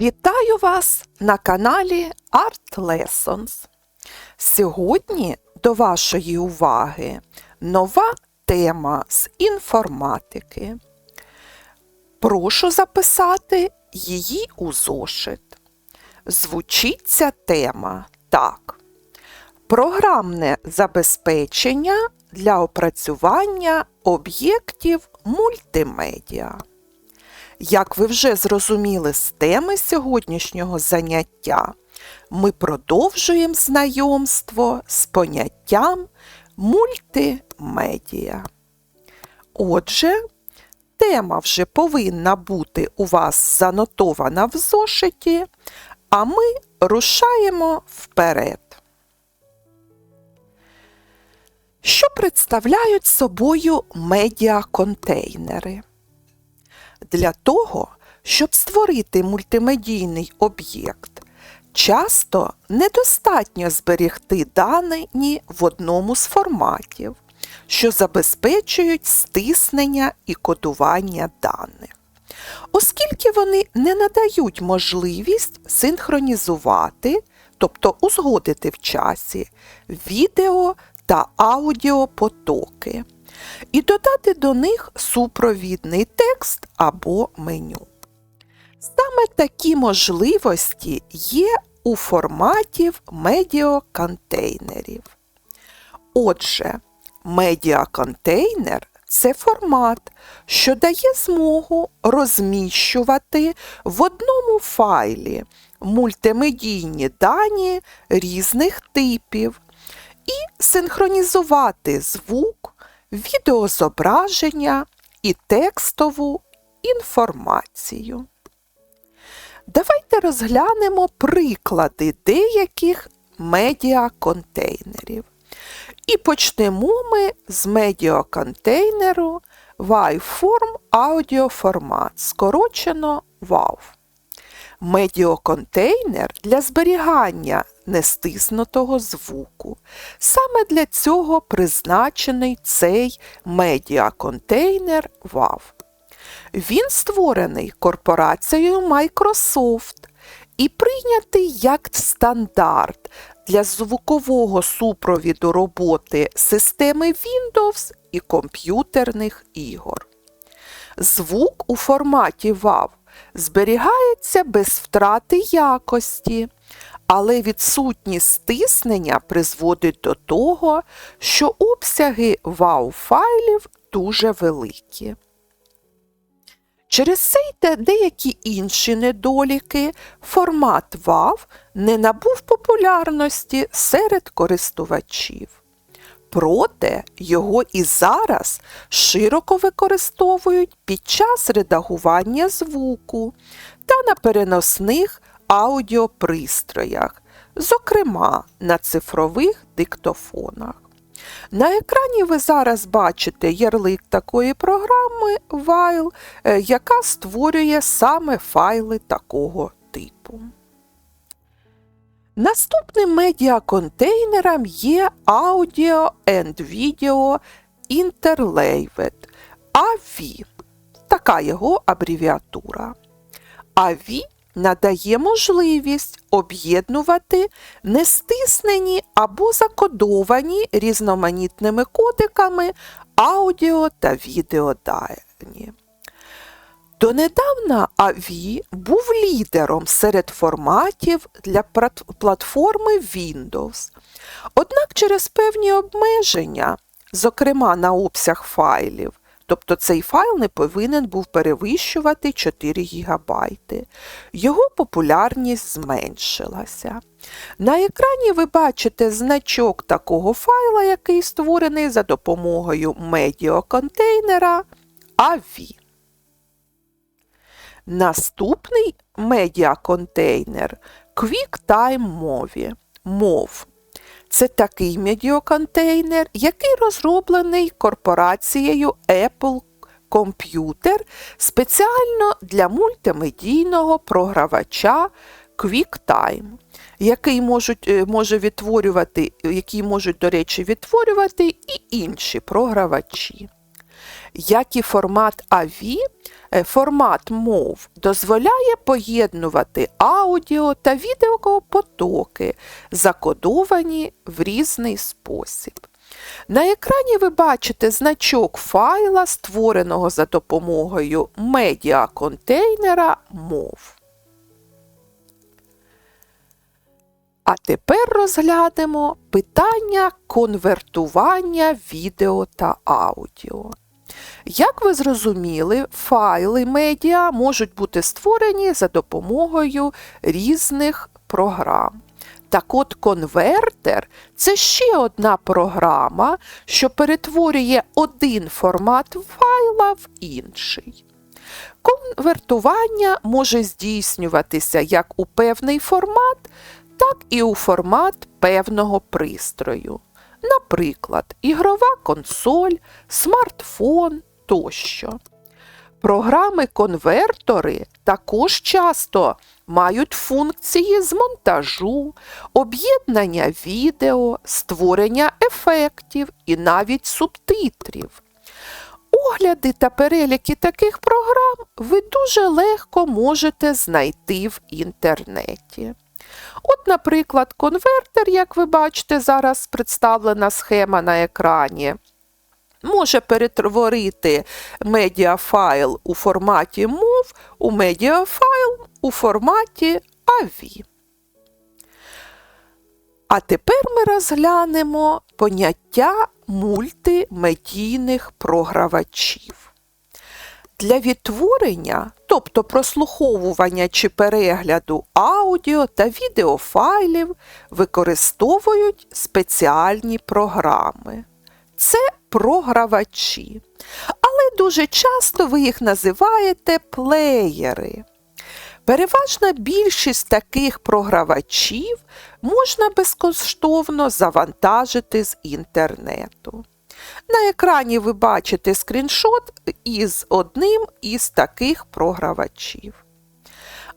Вітаю вас на каналі Art Lessons. Сьогодні до вашої уваги нова тема з інформатики. Прошу записати її у зошит. Звучить ця тема так. Програмне забезпечення для опрацювання об'єктів мультимедіа. Як ви вже зрозуміли з теми сьогоднішнього заняття, ми продовжуємо знайомство з поняттям мультимедіа. Отже, тема вже повинна бути у вас занотована в зошиті, а ми рушаємо вперед. Що представляють собою медіаконтейнери? Для того, щоб створити мультимедійний об'єкт, часто недостатньо зберігти дані в одному з форматів, що забезпечують стиснення і кодування даних. Оскільки вони не надають можливість синхронізувати, тобто узгодити в часі відео та аудіопотоки і додати до них супровідний текст або меню. Саме такі можливості є у форматів медіаконтейнерів. Отже, медіаконтейнер це формат, що дає змогу розміщувати в одному файлі мультимедійні дані різних типів і синхронізувати звук, відеозображення і текстову інформацію. Давайте розглянемо приклади деяких медіаконтейнерів. І почнемо ми з медіаконтейнеру Waveform аудіоформат, скорочено WAV. Медіаконтейнер для зберігання нестиснутого звуку. Саме для цього призначений цей медіаконтейнер WAV. Він створений корпорацією Microsoft і прийнятий як стандарт для звукового супровіду роботи системи Windows і комп'ютерних ігор. Звук у форматі WAV зберігається без втрати якості, але відсутність стиснення призводить до того, що обсяги WAV-файлів дуже великі. Через цей та деякі інші недоліки формат WAV не набув популярності серед користувачів. Проте його і зараз широко використовують під час редагування звуку та на переносних аудіопристроях, зокрема на цифрових диктофонах. На екрані ви зараз бачите ярлик такої програми While, е, яка створює саме файли такого. Наступним медіаконтейнером є Audio and Video Interleaved AV. Така його абревіатура. AV надає можливість об'єднувати нестиснені або закодовані різноманітними кодиками аудіо та відеодані. Донедавна AVI був лідером серед форматів для платформи Windows. Однак через певні обмеження, зокрема на обсяг файлів, тобто цей файл не повинен був перевищувати 4 ГБ, його популярність зменшилася. На екрані ви бачите значок такого файла, який створений за допомогою медіаконтейнера AVI. Наступний медіаконтейнер QuickTime Movie MOV. Це такий медіаконтейнер, який розроблений корпорацією Apple Computer спеціально для мультимедійного програвача QuickTime, який можуть, е, може відтворювати, який можуть, до речі, відтворювати і інші програвачі. Як і формат AV, е, формат мов дозволяє поєднувати аудіо та відеопотоки, закодовані в різний спосіб. На екрані ви бачите значок файла, створеного за допомогою медіаконтейнера мов. А тепер розглянемо питання конвертування відео та аудіо. Як ви зрозуміли, файли медіа можуть бути створені за допомогою різних програм. Так от конвертер це ще одна програма, що перетворює один формат файла в інший. Конвертування може здійснюватися як у певний формат, так і у формат певного пристрою. Наприклад, ігрова консоль, смартфон тощо. Програми-конвертори також часто мають функції з монтажу, об'єднання відео, створення ефектів і навіть субтитрів. Огляди та переліки таких програм ви дуже легко можете знайти в інтернеті. От, наприклад, конвертер, як ви бачите, зараз представлена схема на екрані може перетворити медіафайл у форматі MOV у медіафайл у форматі AV. А тепер ми розглянемо поняття мультимедійних програвачів. Для відтворення, тобто прослуховування чи перегляду аудіо та відеофайлів, використовують спеціальні програми. Це програвачі. Але дуже часто ви їх називаєте плеєри. Переважна більшість таких програвачів можна безкоштовно завантажити з інтернету. На екрані ви бачите скріншот із одним із таких програвачів.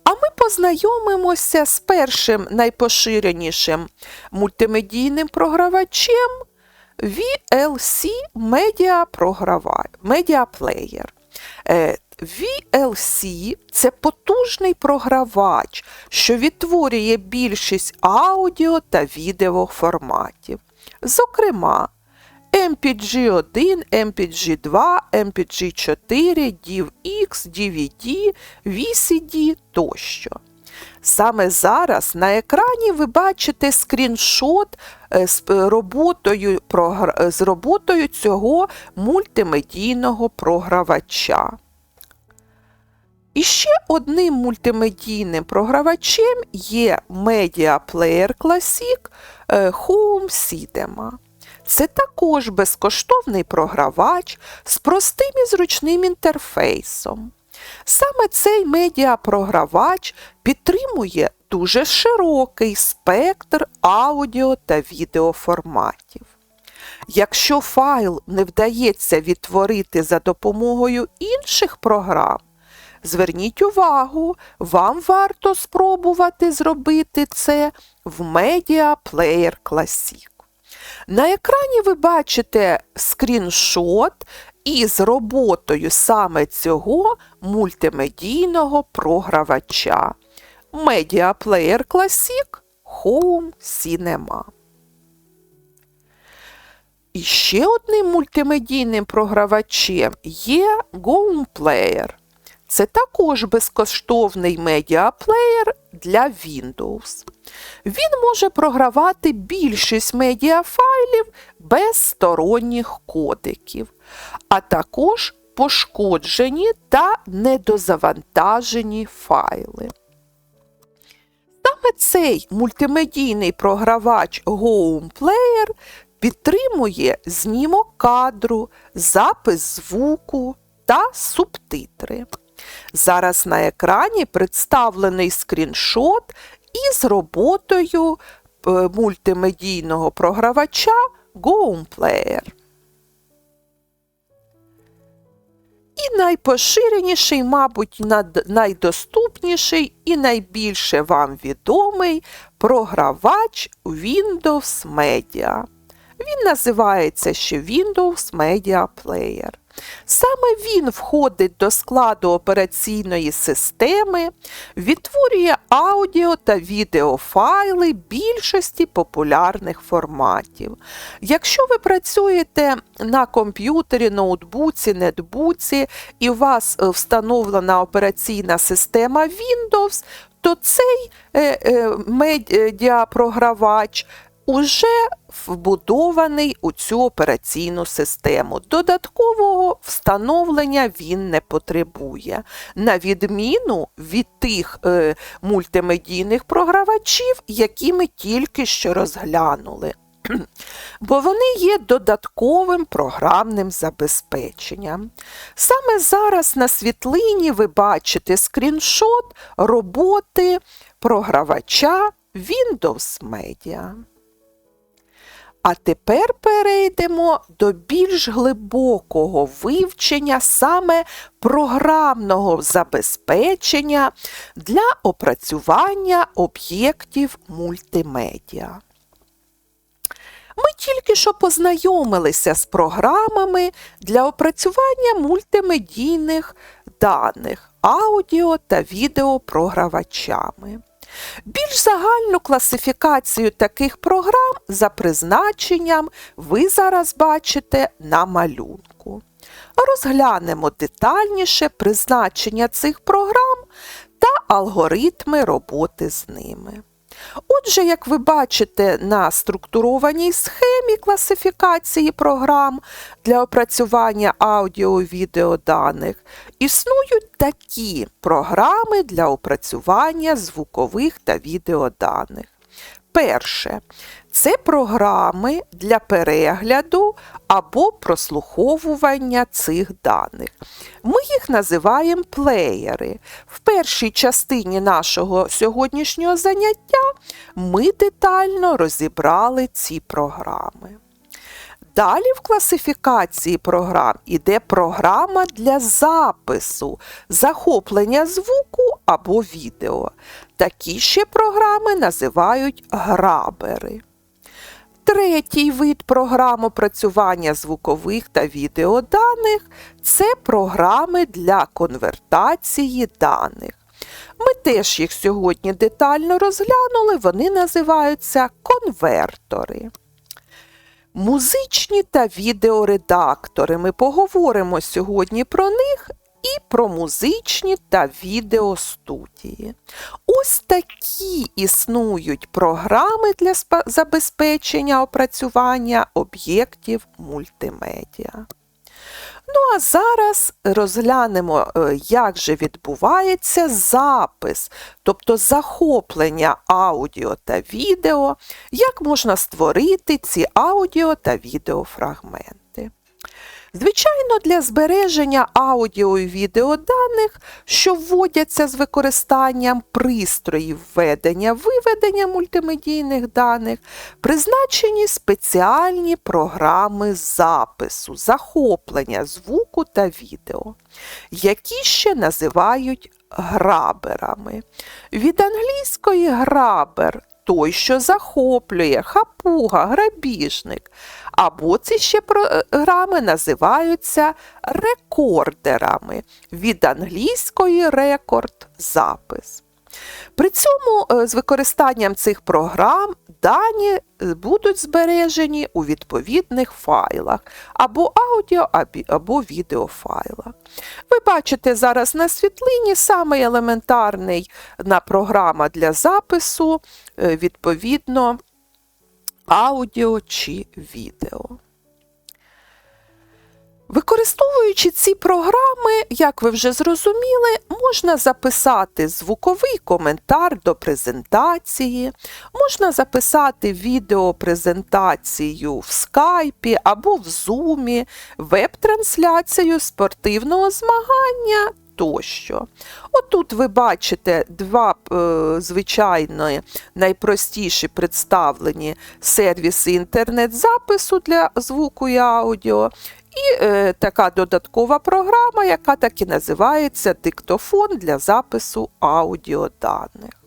А ми познайомимося з першим найпоширенішим мультимедійним програвачем VLC Media Player. Е, VLC це потужний програвач, що відтворює більшість аудіо та відеоформатів. Зокрема, MPG1, MPG2, MPG4, DivX, DVD, VCD тощо. Саме зараз на екрані ви бачите скріншот е, з е, роботою е, з роботою цього мультимедійного програвача. І ще одним мультимедійним програвачем є Player Classic Home Cinema. Це також безкоштовний програвач з простим і зручним інтерфейсом. Саме цей медіапрогравач підтримує дуже широкий спектр аудіо та відеоформатів. Якщо файл не вдається відтворити за допомогою інших програм, зверніть увагу, вам варто спробувати зробити це в Media Player Classic. На екрані ви бачите скріншот із роботою саме цього мультимедійного програвача Player Classic Home Cinema. І ще одним мультимедійним програвачем є Home Player. Це також безкоштовний медіаплеєр для Windows. Він може програвати більшість медіафайлів без сторонніх кодиків, а також пошкоджені та недозавантажені файли. Саме цей мультимедійний програвач Home Player підтримує знімок кадру, запис звуку та субтитри. Зараз на екрані представлений скріншот із роботою е, мультимедійного програвача GoMplayer. І найпоширеніший, мабуть, найдоступніший і найбільше вам відомий програвач Windows Media. Він називається ще Windows Media Player. Саме він входить до складу операційної системи, відтворює аудіо та відеофайли більшості популярних форматів. Якщо ви працюєте на комп'ютері, ноутбуці, нетбуці і у вас е, встановлена операційна система Windows, то цей е, е, медіапрогравач уже вбудований у цю операційну систему. Додаткового встановлення він не потребує, на відміну від тих е, мультимедійних програвачів, які ми тільки що розглянули. Бо вони є додатковим програмним забезпеченням. Саме зараз на світлині ви бачите скріншот роботи програвача Windows Media. А тепер перейдемо до більш глибокого вивчення саме програмного забезпечення для опрацювання об'єктів мультимедіа. Ми тільки що познайомилися з програмами для опрацювання мультимедійних даних, аудіо та відеопрогравачами. Більш загальну класифікацію таких програм за призначенням ви зараз бачите на малюнку. Розглянемо детальніше призначення цих програм та алгоритми роботи з ними. Отже, як ви бачите на структурованій схемі класифікації програм для опрацювання аудіо-відеоданих, існують такі програми для опрацювання звукових та відеоданих. Перше це програми для перегляду або прослуховування цих даних. Ми їх називаємо плеєри. В першій частині нашого сьогоднішнього заняття ми детально розібрали ці програми. Далі в класифікації програм іде програма для запису, захоплення звуку або відео. Такі ще програми називають грабери. Третій вид програм опрацювання звукових та відеоданих це програми для конвертації даних. Ми теж їх сьогодні детально розглянули, вони називаються конвертори. Музичні та відеоредактори. Ми поговоримо сьогодні про них і про музичні та відеостудії. Ось такі існують програми для забезпечення опрацювання об'єктів мультимедіа. Ну, а зараз розглянемо, е, як же відбувається запис, тобто захоплення аудіо та відео, як можна створити ці аудіо та відеофрагменти. Звичайно, для збереження аудіо і відеоданих, що вводяться з використанням пристроїв введення виведення мультимедійних даних, призначені спеціальні програми запису, захоплення звуку та відео, які ще називають граберами. Від англійської грабер той, що захоплює, хапуга, грабіжник. Або ці ще програми називаються рекордерами від англійської рекорд запис. При цьому е, з використанням цих програм дані е, будуть збережені у відповідних файлах або аудіо, або відеофайлах. Ви бачите зараз на світлині саме елементарний на програма для запису, е, відповідно, аудіо чи відео. Використовуючи ці програми, як ви вже зрозуміли, можна записати звуковий коментар до презентації, можна записати відеопрезентацію в скайпі або в зумі, веб-трансляцію спортивного змагання тощо. Отут ви бачите два е, звичайно найпростіші представлені сервіси інтернет-запису для звуку і аудіо. І е, така додаткова програма, яка так і називається диктофон для запису аудіоданих.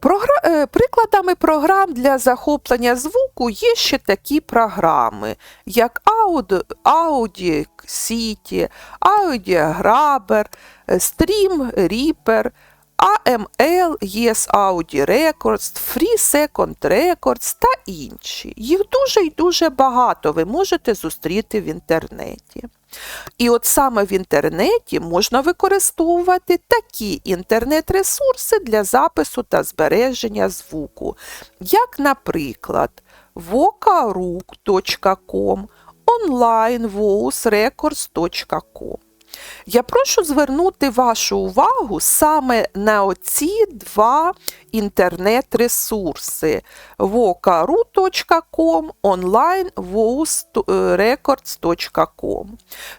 Програ... е, прикладами програм для захоплення звуку є ще такі програми, як Audi, Audi City, Audio Grabber, е, Stream Reaper, AML, Yes Audi Records, Free Second Records та інші. Їх дуже і дуже багато ви можете зустріти в інтернеті. І от саме в інтернеті можна використовувати такі інтернет-ресурси для запису та збереження звуку, як, наприклад, vocarook.com, onlinevoicerecords.com. Я прошу звернути вашу увагу саме на оці два інтернет-ресурси vocaru.com, onlinevoicerecords.com.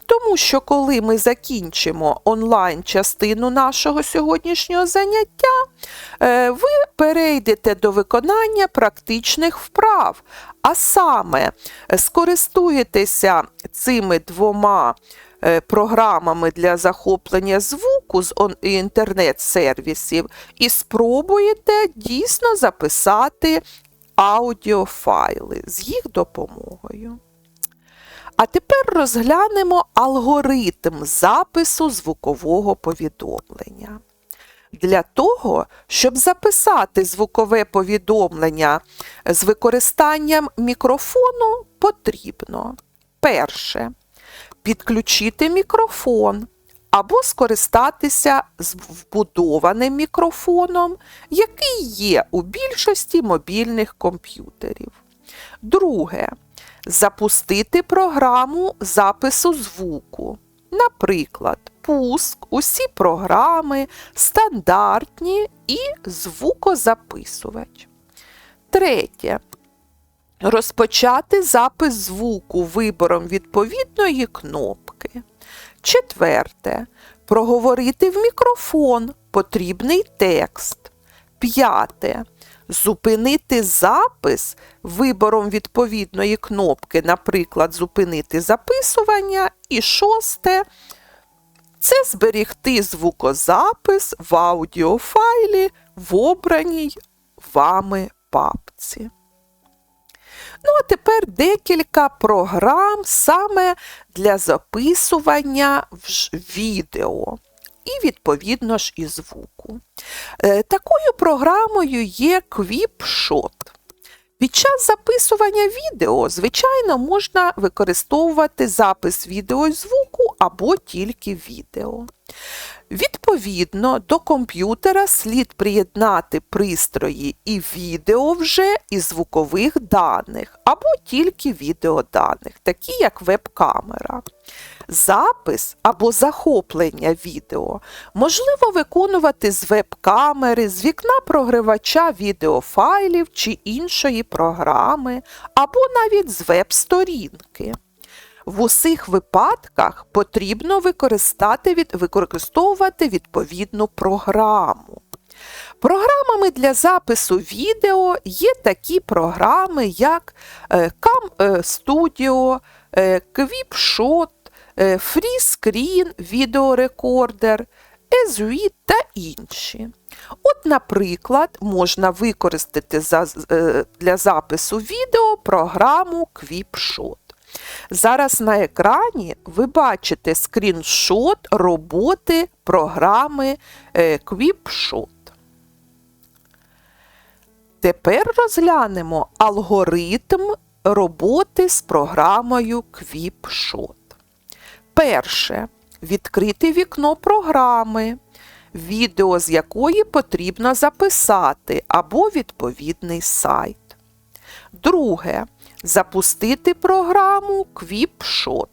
Тому що коли ми закінчимо онлайн-частину нашого сьогоднішнього заняття, е, ви перейдете до виконання практичних вправ, а саме скористуєтеся цими двома е, програмами для захоплення звуку з інтернет-сервісів і спробуєте дійсно записати аудіофайли з їх допомогою. А тепер розглянемо алгоритм запису звукового повідомлення. Для того, щоб записати звукове повідомлення з використанням мікрофону, потрібно перше підключити мікрофон або скористатися вбудованим мікрофоном, який є у більшості мобільних комп'ютерів. Друге запустити програму запису звуку. Наприклад, пуск, усі програми, стандартні і звукозаписувач. Третє. Розпочати запис звуку вибором відповідної кнопки. Четверте. Проговорити в мікрофон потрібний текст. П'яте. Зупинити запис вибором відповідної кнопки, наприклад, зупинити записування. І шосте це зберігти звукозапис в аудіофайлі в обраній вами папці. Ну, а тепер декілька програм саме для записування в відео. І, відповідно ж, і звуку. Е, Такою програмою є QuipShot. Під час записування відео, звичайно, можна використовувати запис відео і звуку або тільки відео. Відповідно, до комп'ютера слід приєднати пристрої і відео вже і звукових даних, або тільки відеоданих, такі як веб-камера. Запис або захоплення відео можливо виконувати з веб-камери, з вікна програвача відеофайлів чи іншої програми, або навіть з веб-сторінки. В усіх випадках потрібно використовувати відповідну програму. Програмами для запису відео є такі програми, як е, Cam е, Studio, е, QuipShot, FreeScreen відеорекордер, Ezuit та інші. От, наприклад, можна використати для запису відео програму QuipShot. Зараз на екрані ви бачите скріншот роботи програми е, QuipShot. Тепер розглянемо алгоритм роботи з програмою QuipShot. Перше. Відкрити вікно програми, відео з якої потрібно записати або відповідний сайт. Друге. Запустити програму QuipShot.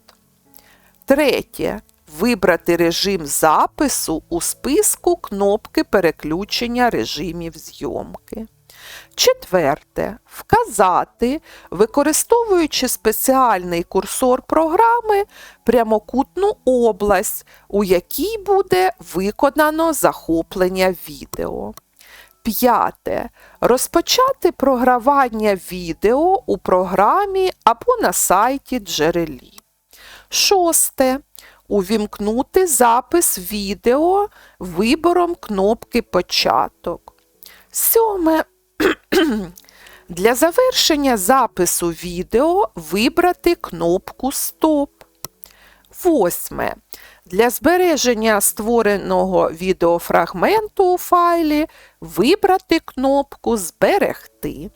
Третє. Вибрати режим запису у списку кнопки переключення режимів зйомки. Четверте. Вказати, використовуючи спеціальний курсор програми, прямокутну область, у якій буде виконано захоплення відео. П'яте. Розпочати програвання відео у програмі або на сайті джерелі. Шосте. Увімкнути запис відео вибором кнопки Початок. Сьоме. Для завершення запису відео вибрати кнопку Стоп. Восьме. Для збереження створеного відеофрагменту у файлі вибрати кнопку Зберегти.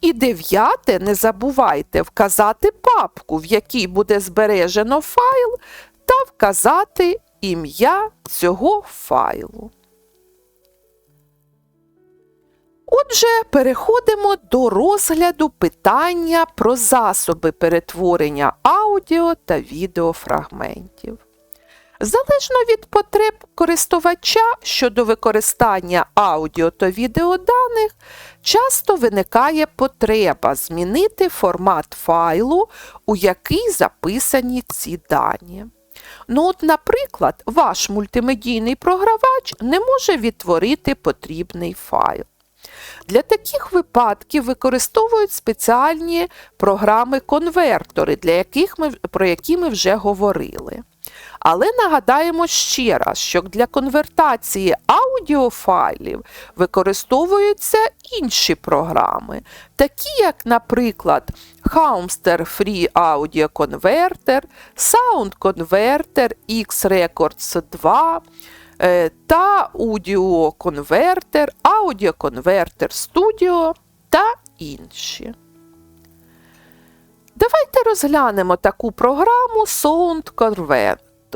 І дев'яте, не забувайте вказати папку, в якій буде збережено файл, та вказати ім'я цього файлу. Отже, переходимо до розгляду питання про засоби перетворення аудіо та відеофрагментів. Залежно від потреб користувача щодо використання аудіо та відеоданих, часто виникає потреба змінити формат файлу, у який записані ці дані. Ну, от, наприклад, ваш мультимедійний програвач не може відтворити потрібний файл. Для таких випадків використовують спеціальні програми-конвертори, для яких ми, про які ми вже говорили. Але нагадаємо ще раз, що для конвертації аудіофайлів використовуються інші програми, такі як, наприклад, Hamster Free Audio Converter, Sound Converter X-Records 2 е, та Audio Converter, Audio Converter Studio та інші. Давайте розглянемо таку програму Sound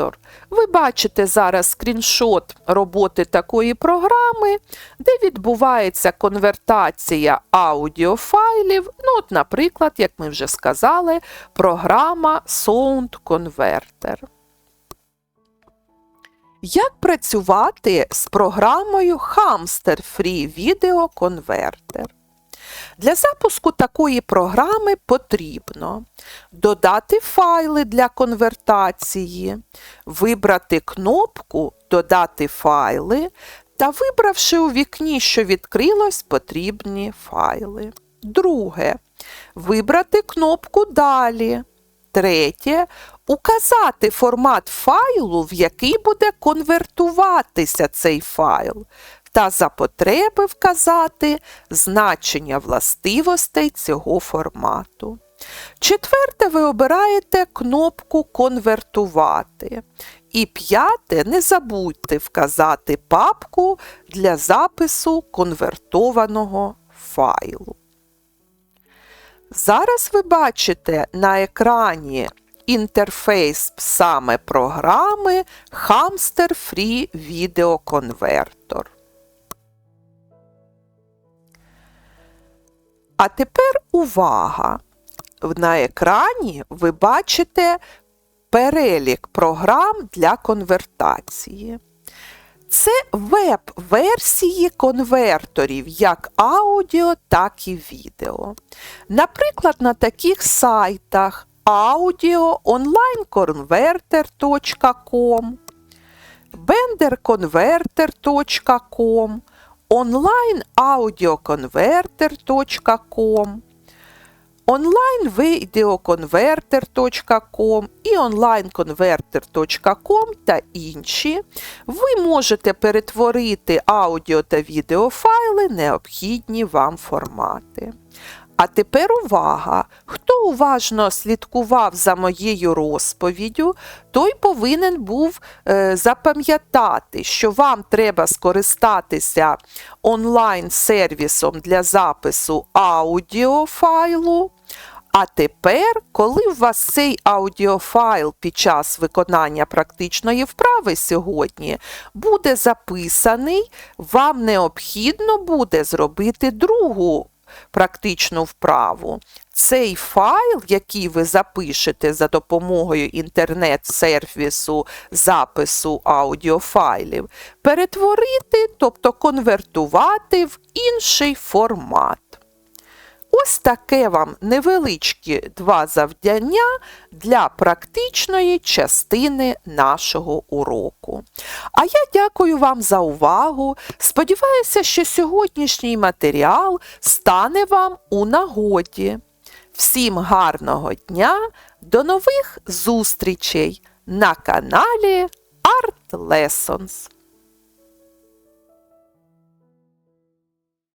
Converter. Ви бачите зараз скріншот роботи такої програми, де відбувається конвертація аудіофайлів. Ну, от, Наприклад, як ми вже сказали, програма Sound Converter. Як працювати з програмою Hamster Free Video Converter? Для запуску такої програми потрібно додати файли для конвертації, вибрати кнопку Додати файли та вибравши у вікні, що відкрилось, потрібні файли. Друге. Вибрати кнопку Далі. Третє. Указати формат файлу, в який буде конвертуватися цей файл та за потреби вказати значення властивостей цього формату. Четверте, ви обираєте кнопку Конвертувати. І п'яте, не забудьте вказати папку для запису конвертованого файлу. Зараз ви бачите на екрані інтерфейс саме програми Hamster Free Video Converter. А тепер увага! На екрані ви бачите перелік програм для конвертації. Це веб-версії конверторів як аудіо, так і відео. Наприклад, на таких сайтах audioonlineconverter.com, benderconverter.com, onlineaudioconverter.com, onlinevideoconverter.com і onlineconverter.com та інші, ви можете перетворити аудіо та відеофайли необхідні вам формати. А тепер увага! Хто уважно слідкував за моєю розповіддю, той повинен був е, запам'ятати, що вам треба скористатися онлайн-сервісом для запису аудіофайлу. А тепер, коли у вас цей аудіофайл під час виконання практичної вправи сьогодні буде записаний, вам необхідно буде зробити другу практичну вправу. Цей файл, який ви запишете за допомогою інтернет-сервісу запису аудіофайлів, перетворити, тобто конвертувати в інший формат. Ось таке вам невеличкі два завдання для практичної частини нашого уроку. А я дякую вам за увагу. Сподіваюся, що сьогоднішній матеріал стане вам у нагоді. Всім гарного дня, до нових зустрічей на каналі Art Lessons.